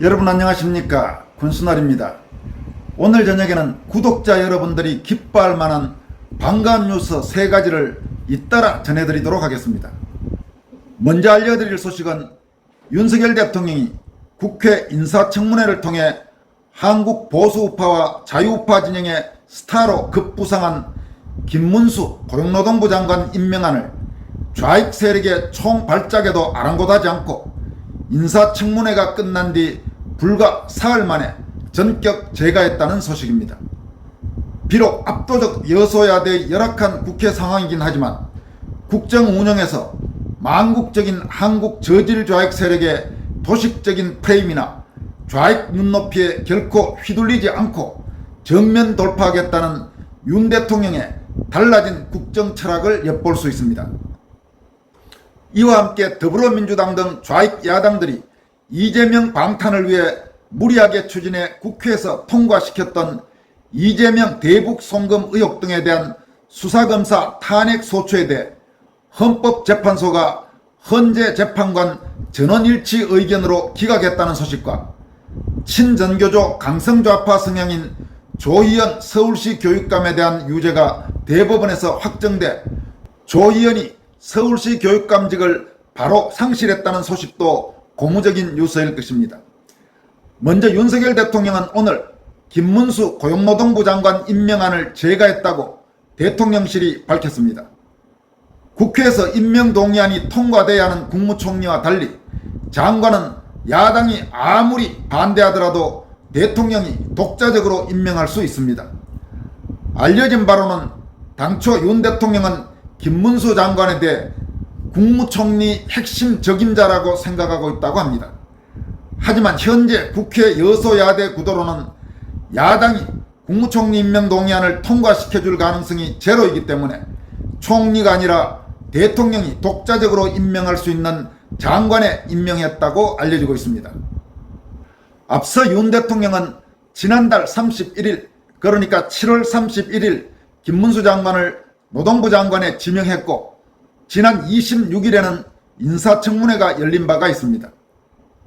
여러분 안녕하십니까 군수날입니다. 오늘 저녁에는 구독자 여러분들이 기뻐할 만한 반가운 뉴스 세 가지를 잇따라 전해드리도록 하겠습니다. 먼저 알려드릴 소식은 윤석열 대통령이 국회 인사청문회를 통해 한국 보수우파와 자유우파 진영의 스타로 급부상한 김문수 고용노동부 장관 임명안을 좌익 세력의 총 발작에도 아랑곳하지 않고 인사청문회가 끝난 뒤 불과 사흘 만에 전격 제거했다는 소식입니다. 비록 압도적 여소야대의 열악한 국회 상황이긴 하지만 국정 운영에서 망국적인 한국 저질 좌익 세력의 도식적인 프레임이나 좌익 눈높이에 결코 휘둘리지 않고 전면 돌파하겠다는 윤 대통령의 달라진 국정 철학을 엿볼 수 있습니다. 이와 함께 더불어민주당 등 좌익 야당들이 이재명 방탄을 위해 무리하게 추진해 국회에서 통과시켰던 이재명 대북 송금 의혹 등에 대한 수사검사 탄핵 소추에 대해 헌법재판소가 헌재 재판관 전원일치 의견으로 기각했다는 소식과 친전교조 강성좌파 성향인 조희연 서울시 교육감에 대한 유죄가 대법원에서 확정돼 조희연이 서울시 교육감직을 바로 상실했다는 소식도 고무적인 뉴스일 것입니다. 먼저 윤석열 대통령은 오늘 김문수 고용노동부 장관 임명안을 제거했다고 대통령실이 밝혔습니다. 국회에서 임명 동의안이 통과돼야 하는 국무총리와 달리 장관은 야당이 아무리 반대하더라도 대통령이 독자적으로 임명할 수 있습니다. 알려진 바로는 당초 윤 대통령은 김문수 장관에 대해 국무총리 핵심 적임자라고 생각하고 있다고 합니다. 하지만 현재 국회 여소야대 구도로는 야당이 국무총리 임명 동의안을 통과시켜줄 가능성이 제로이기 때문에 총리가 아니라 대통령이 독자적으로 임명할 수 있는 장관에 임명했다고 알려지고 있습니다. 앞서 윤 대통령은 지난달 31일 그러니까 7월 31일 김문수 장관을 노동부 장관에 지명했고 지난 26일에는 인사청문회가 열린 바가 있습니다.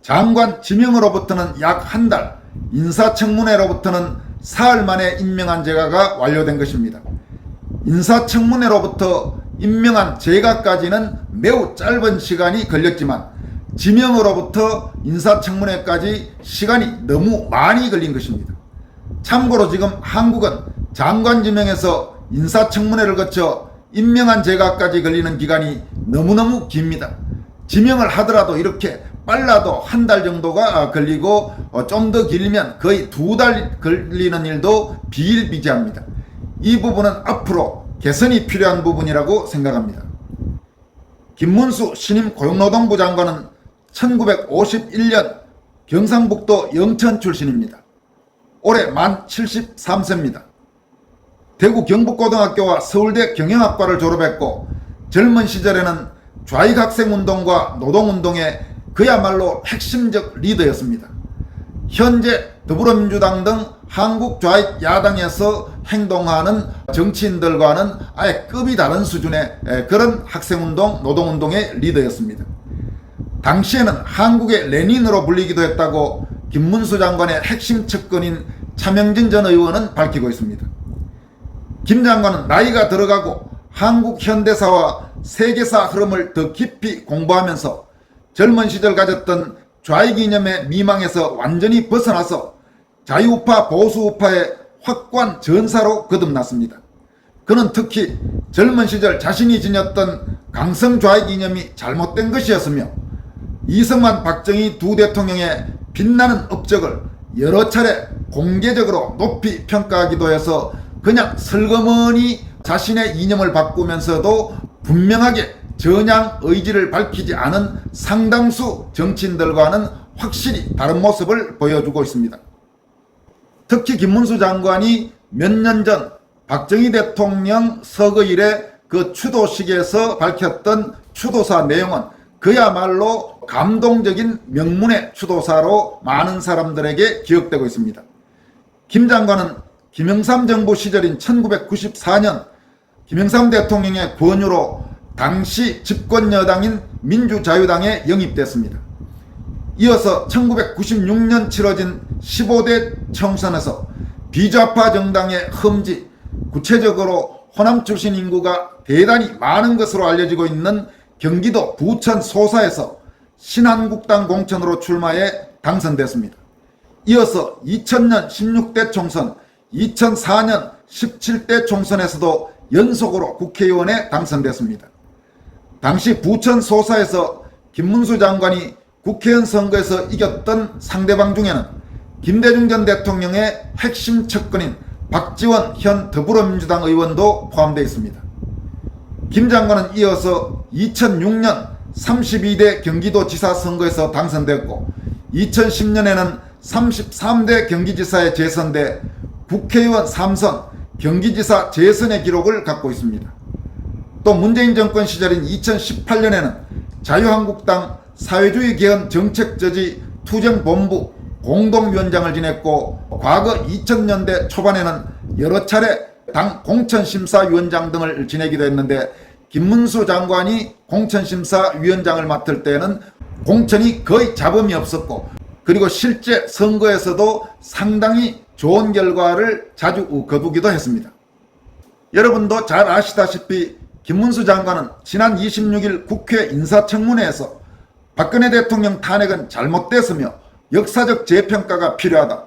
장관 지명으로부터는 약 한 달, 인사청문회로부터는 사흘 만에 임명한 제가가 완료된 것입니다. 인사청문회로부터 임명한 제가까지는 매우 짧은 시간이 걸렸지만 지명으로부터 인사청문회까지 시간이 너무 많이 걸린 것입니다. 참고로 지금 한국은 장관 지명에서 인사청문회를 거쳐 임명한 제가까지 걸리는 기간이 너무너무 깁니다. 지명을 하더라도 이렇게 빨라도 한 달 정도가 걸리고 좀 더 길면 거의 두 달 걸리는 일도 비일비재합니다. 이 부분은 앞으로 개선이 필요한 부분이라고 생각합니다. 김문수 신임 고용노동부 장관은 1951년 경상북도 영천 출신입니다. 올해 만 73세입니다. 대구 경북고등학교와 서울대 경영학과를 졸업했고 젊은 시절에는 좌익 학생운동과 노동운동의 그야말로 핵심적 리더였습니다. 현재 더불어민주당 등 한국 좌익 야당에서 행동하는 정치인들과는 아예 급이 다른 수준의 그런 학생운동, 노동운동의 리더였습니다. 당시에는 한국의 레닌으로 불리기도 했다고 김문수 장관의 핵심 측근인 차명진 전 의원은 밝히고 있습니다. 김 장관은 나이가 들어가고 한국 현대사와 세계사 흐름을 더 깊이 공부하면서 젊은 시절 가졌던 좌익 이념의 미망에서 완전히 벗어나서 자유우파 보수우파의 확고한 전사로 거듭났습니다. 그는 특히 젊은 시절 자신이 지녔던 강성 좌익 이념이 잘못된 것이었으며 이승만 박정희 두 대통령의 빛나는 업적을 여러 차례 공개적으로 높이 평가하기도 해서 그냥 슬그머니 자신의 이념을 바꾸면서도 분명하게 전향 의지를 밝히지 않은 상당수 정치인들과는 확실히 다른 모습을 보여주고 있습니다. 특히 김문수 장관이 몇 년 전 박정희 대통령 서거일에 그 추도식에서 밝혔던 추도사 내용은 그야말로 감동적인 명문의 추도사로 많은 사람들에게 기억되고 있습니다. 김 장관은 김영삼 정부 시절인 1994년 김영삼 대통령의 권유로 당시 집권 여당인 민주자유당에 영입됐습니다. 이어서 1996년 치러진 15대 총선에서 비좌파 정당의 흠지, 구체적으로 호남 출신 인구가 대단히 많은 것으로 알려지고 있는 경기도 부천 소사에서 신한국당 공천으로 출마해 당선됐습니다. 이어서 2000년 16대 총선, 2004년 17대 총선에서도 연속으로 국회의원에 당선됐습니다. 당시 부천 소사에서 김문수 장관이 국회의원 선거에서 이겼던 상대방 중에는 김대중 전 대통령의 핵심 측근인 박지원 현 더불어민주당 의원도 포함되어 있습니다. 김 장관은 이어서 2006년 32대 경기도지사 선거에서 당선됐고 2010년에는 33대 경기지사에 재선돼 국회의원 3선, 경기지사 재선의 기록을 갖고 있습니다. 또 문재인 정권 시절인 2018년에는 자유한국당 사회주의 개헌 정책저지 투쟁본부 공동위원장을 지냈고 과거 2000년대 초반에는 여러 차례 당 공천심사위원장 등을 지내기도 했는데 김문수 장관이 공천심사위원장을 맡을 때는 공천이 거의 잡음이 없었고 그리고 실제 선거에서도 상당히 좋은 결과를 자주 거두기도 했습니다. 여러분도 잘 아시다시피 김문수 장관은 지난 26일 국회 인사청문회에서 박근혜 대통령 탄핵은 잘못됐으며 역사적 재평가가 필요하다.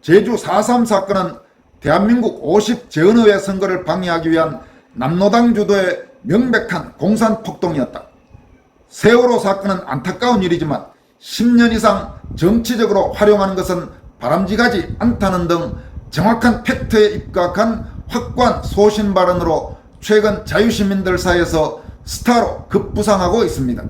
제주 4.3 사건은 대한민국 50 전의회 선거를 방해하기 위한 남노당 주도의 명백한 공산폭동이었다. 세월호 사건은 안타까운 일이지만 10년 이상 정치적으로 활용하는 것은 바람직하지 않다는 등 정확한 팩트에 입각한 확고한 소신 발언으로 최근 자유시민들 사이에서 스타로 급부상하고 있습니다.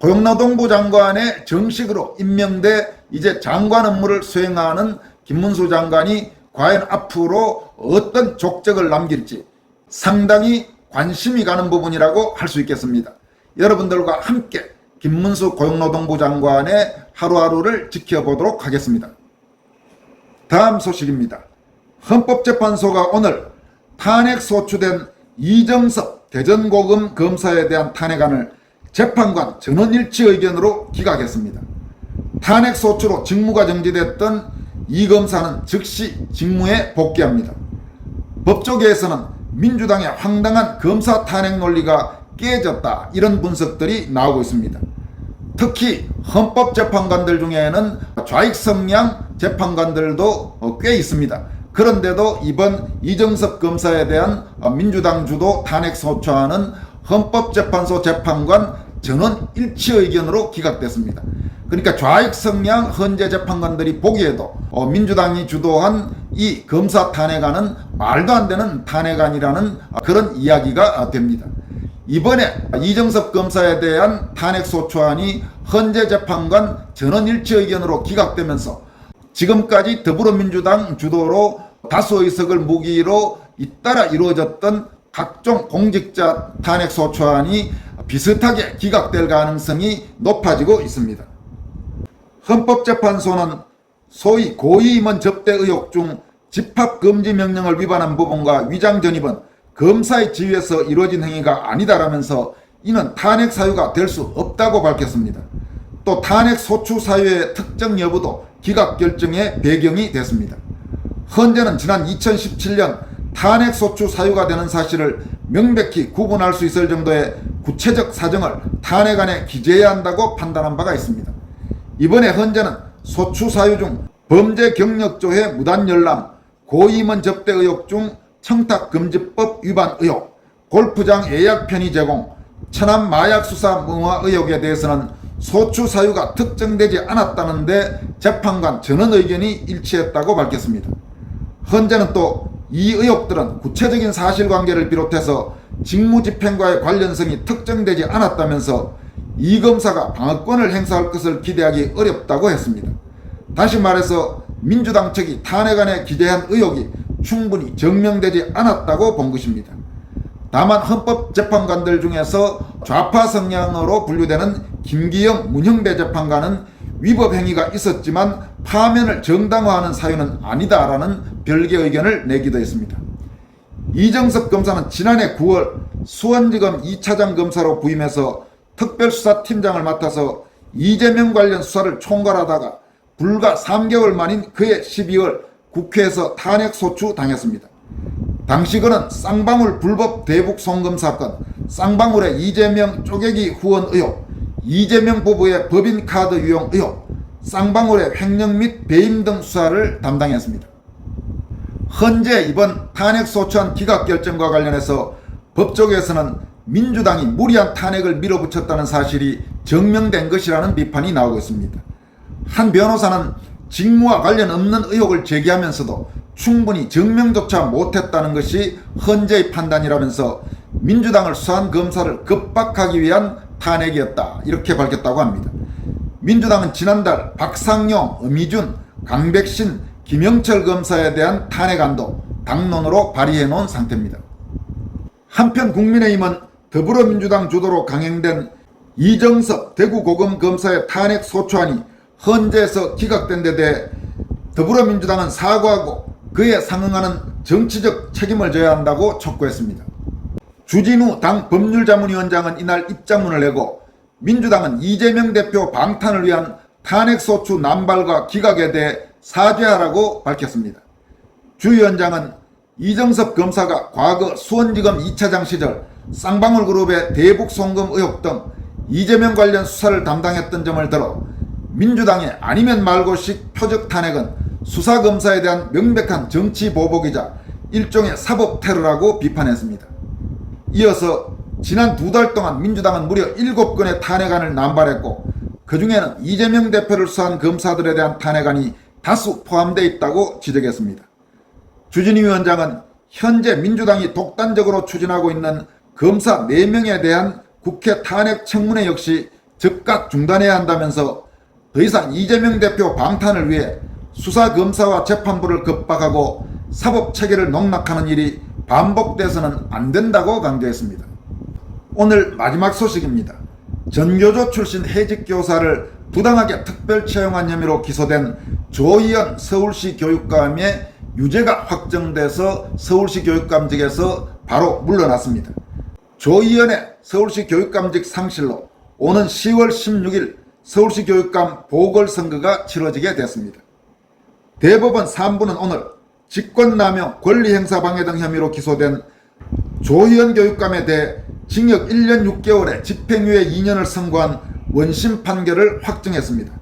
고용노동부 장관에 정식으로 임명돼 이제 장관 업무를 수행하는 김문수 장관이 과연 앞으로 어떤 족적을 남길지 상당히 관심이 가는 부분이라고 할 수 있겠습니다. 여러분들과 함께 김문수 고용노동부 장관의 하루하루를 지켜보도록 하겠습니다. 다음 소식입니다. 헌법재판소가 오늘 탄핵 소추된 이정섭 대전고검 검사에 대한 탄핵안을 재판관 전원일치 의견으로 기각했습니다. 탄핵 소추로 직무가 정지됐던 이 검사는 즉시 직무에 복귀합니다. 법조계에서는 민주당의 황당한 검사 탄핵 논리가 깨졌다 이런 분석들이 나오고 있습니다. 특히 헌법재판관들 중에는 좌익 성향 재판관들도 꽤 있습니다. 그런데도 이번 이정섭 검사에 대한 민주당 주도 탄핵 소추안은 헌법재판소 재판관 전원 일치 의견으로 기각됐습니다. 그러니까 좌익 성향 헌재 재판관들이 보기에도 어, 민주당이 주도한 이 검사 탄핵안은 말도 안 되는 탄핵안이라는 그런 이야기가 됩니다. 이번에 이정섭 검사에 대한 탄핵 소추안이 헌재 재판관 전원 일치 의견으로 기각되면서 지금까지 더불어민주당 주도로 다수 의석을 무기로 잇따라 이루어졌던 각종 공직자 탄핵 소추안이 비슷하게 기각될 가능성이 높아지고 있습니다. 헌법재판소는 소위 고위임원 접대 의혹 중 집합금지 명령을 위반한 부분과 위장 전입은 검사의 지위에서 이루어진 행위가 아니다라면서 이는 탄핵 사유가 될 수 없다고 밝혔습니다. 또 탄핵 소추 사유의 특정 여부도 기각 결정의 배경이 됐습니다. 헌재는 지난 2017년 탄핵 소추 사유가 되는 사실을 명백히 구분할 수 있을 정도의 구체적 사정을 탄핵안에 기재해야 한다고 판단한 바가 있습니다. 이번에 헌재는 소추 사유 중 범죄 경력조회 무단 열람, 고임원 접대 의혹 중 청탁금지법 위반 의혹, 골프장 예약 편의 제공, 천안 마약 수사 무화 의혹에 대해서는 소추 사유가 특정되지 않았다는데 재판관 전원 의견이 일치했다고 밝혔습니다. 헌재는 또 이 의혹들은 구체적인 사실관계를 비롯해서 직무집행과의 관련성이 특정되지 않았다면서 이 검사가 방어권을 행사할 것을 기대하기 어렵다고 했습니다. 다시 말해서 민주당 측이 탄핵안에 기재한 의혹이 충분히 증명되지 않았다고 본 것입니다. 다만 헌법재판관들 중에서 좌파 성향으로 분류되는 김기영 문형배 재판관은 위법 행위가 있었지만 파면을 정당화하는 사유는 아니다라는 별개 의견을 내기도 했습니다. 이정섭 검사는 지난해 9월 수원지검 2차장 검사로 부임해서 특별수사팀장을 맡아서 이재명 관련 수사를 총괄하다가 불과 3개월 만인 그해 12월 국회에서 탄핵 소추 당했습니다. 당시 그는 쌍방울 불법 대북 송금 사건, 쌍방울의 이재명 쪼개기 후원 의혹, 이재명 부부의 법인 카드 유용 의혹, 쌍방울의 횡령 및 배임 등 수사를 담당했습니다. 현재 이번 탄핵 소추안 기각 결정과 관련해서 법조계에서는 민주당이 무리한 탄핵을 밀어붙였다는 사실이 증명된 것이라는 비판이 나오고 있습니다. 한 변호사는 직무와 관련 없는 의혹을 제기하면서도 충분히 증명조차 못했다는 것이 헌재의 판단이라면서 민주당을 수사한 검사를 급박하기 위한 탄핵이었다 이렇게 밝혔다고 합니다. 민주당은 지난달 박상용, 엄희준, 강백신, 김영철 검사에 대한 탄핵안도 당론으로 발의해 놓은 상태입니다. 한편 국민의힘은 더불어민주당 주도로 강행된 이정섭 대구고검 검사의 탄핵 소추안이 헌재에서 기각된 데 대해 더불어민주당은 사과하고 그에 상응하는 정치적 책임을 져야 한다고 촉구했습니다. 주진우 당 법률자문위원장은 이날 입장문을 내고 민주당은 이재명 대표 방탄을 위한 탄핵소추 남발과 기각에 대해 사죄하라고 밝혔습니다. 주 위원장은 이정섭 검사가 과거 수원지검 2차장 시절 쌍방울 그룹의 대북 송금 의혹 등 이재명 관련 수사를 담당했던 점을 들어 민주당의 아니면 말고식 표적 탄핵은 수사검사에 대한 명백한 정치 보복이자 일종의 사법 테러라고 비판했습니다. 이어서 지난 두 달 동안 민주당은 무려 7건의 탄핵안을 남발했고 그 중에는 이재명 대표를 수사한 검사들에 대한 탄핵안이 다수 포함되어 있다고 지적했습니다. 주진희 위원장은 현재 민주당이 독단적으로 추진하고 있는 검사 4명에 대한 국회 탄핵 청문회 역시 즉각 중단해야 한다면서 더 이상 이재명 대표 방탄을 위해 수사 검사와 재판부를 급박하고 사법 체계를 농락하는 일이 반복돼서는 안 된다고 강조했습니다. 오늘 마지막 소식입니다. 전교조 출신 해직 교사를 부당하게 특별 채용한 혐의로 기소된 조희연 서울시 교육감의 유죄가 확정돼서 서울시 교육감직에서 바로 물러났습니다. 조희연의 서울시 교육감직 상실로 오는 10월 16일 서울시 교육감 보궐선거가 치러지게 됐습니다. 대법원 3부는 오늘 직권남용 권리행사방해 등 혐의로 기소된 조희연 교육감에 대해 징역 1년 6개월에 집행유예 2년을 선고한 원심 판결을 확정했습니다.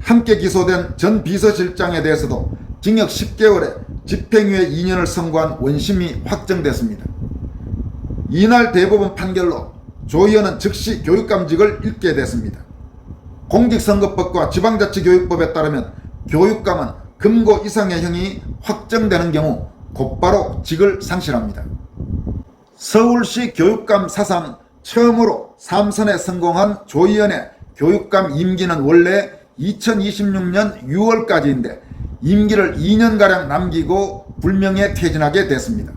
함께 기소된 전 비서실장에 대해서도 징역 10개월에 집행유예 2년을 선고한 원심이 확정됐습니다. 이날 대법원 판결로 조희연은 즉시 교육감직을 잃게 됐습니다. 공직선거법과 지방자치교육법에 따르면 교육감은 금고 이상의 형이 확정되는 경우 곧바로 직을 상실합니다. 서울시 교육감 사상 처음으로 3선에 성공한 조희연의 교육감 임기는 원래 2026년 6월까지인데 임기를 2년가량 남기고 불명예 퇴진하게 됐습니다.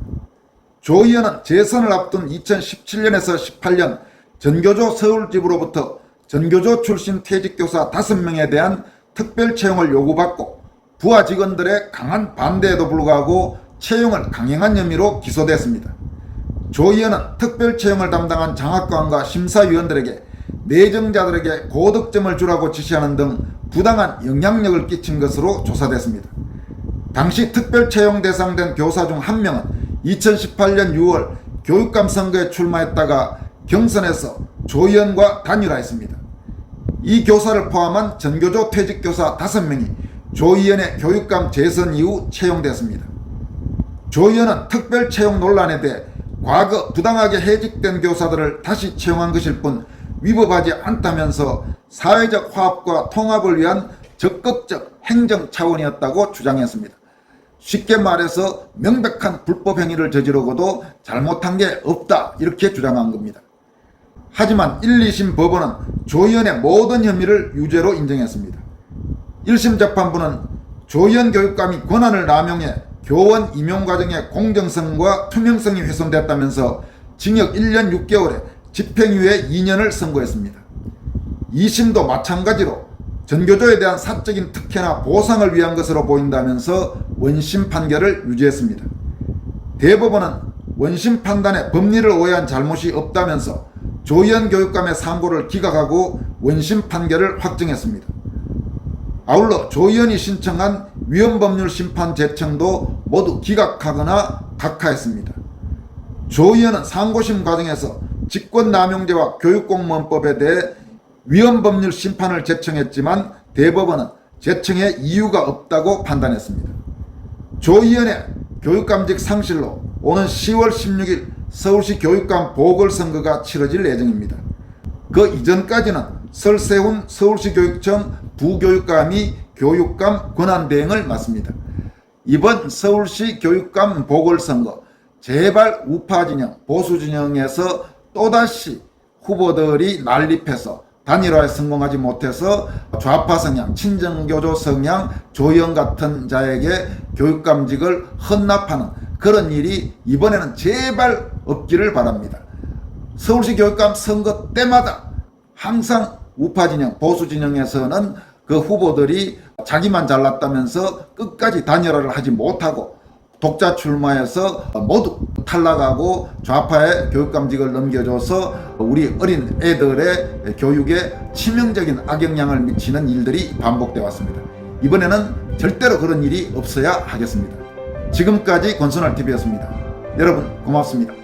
조희연은 재선을 앞둔 2017년에서 18년 전교조 서울지부로부터 전교조 출신 퇴직교사 5명에 대한 특별 채용을 요구받고 부하 직원들의 강한 반대에도 불구하고 채용을 강행한 혐의로 기소됐습니다. 조희연은 특별 채용을 담당한 장학관과 심사위원들에게 내정자들에게 고득점을 주라고 지시하는 등 부당한 영향력을 끼친 것으로 조사됐습니다. 당시 특별 채용 대상된 교사 중 한 명은 2018년 6월 교육감 선거에 출마했다가 경선에서 조희연과 단일화했습니다. 이 교사를 포함한 전교조 퇴직교사 5명이 조희연의 교육감 재선 이후 채용됐습니다. 조희연은 특별 채용 논란에 대해 과거 부당하게 해직된 교사들을 다시 채용한 것일 뿐 위법하지 않다면서 사회적 화합과 통합을 위한 적극적 행정 차원이었다고 주장했습니다. 쉽게 말해서 명백한 불법 행위를 저지르고도 잘못한 게 없다 이렇게 주장한 겁니다. 하지만 1, 2심 법원은 조희연의 모든 혐의를 유죄로 인정했습니다. 1심 재판부는 조희연 교육감이 권한을 남용해 교원 임용 과정의 공정성과 투명성이 훼손됐다면서 징역 1년 6개월에 집행유예 2년을 선고했습니다. 2심도 마찬가지로 전교조에 대한 사적인 특혜나 보상을 위한 것으로 보인다면서 원심 판결을 유지했습니다. 대법원은 원심 판단에 법리를 오해한 잘못이 없다면서 조희연 교육감의 상고를 기각하고 원심 판결을 확정했습니다. 아울러 조 의원이 신청한 위헌법률 심판 제청도 모두 기각하거나 각하했습니다. 조 의원은 상고심 과정에서 직권남용죄와 교육공무원법에 대해 위헌법률 심판을 제청했지만 대법원은 제청에 이유가 없다고 판단했습니다. 조 의원의 교육감직 상실로 오는 10월 16일 서울시 교육감 보궐선거가 치러질 예정입니다. 그 이전까지는 설세훈 서울시 교육청 부교육감이 교육감 권한대행을 맡습니다. 이번 서울시 교육감 보궐선거 제발 우파 진영, 보수 진영에서 또다시 후보들이 난립해서 단일화에 성공하지 못해서 좌파 성향, 친정교조 성향, 조영 같은 자에게 교육감직을 헌납하는 그런 일이 이번에는 제발 없기를 바랍니다. 서울시 교육감 선거 때마다 항상 우파 진영, 보수 진영에서는 그 후보들이 자기만 잘났다면서 끝까지 단일화를 하지 못하고 독자 출마해서 모두 탈락하고 좌파의 교육감직을 넘겨줘서 우리 어린 애들의 교육에 치명적인 악영향을 미치는 일들이 반복되어 왔습니다. 이번에는 절대로 그런 일이 없어야 하겠습니다. 지금까지 권순환 TV였습니다. 여러분 고맙습니다.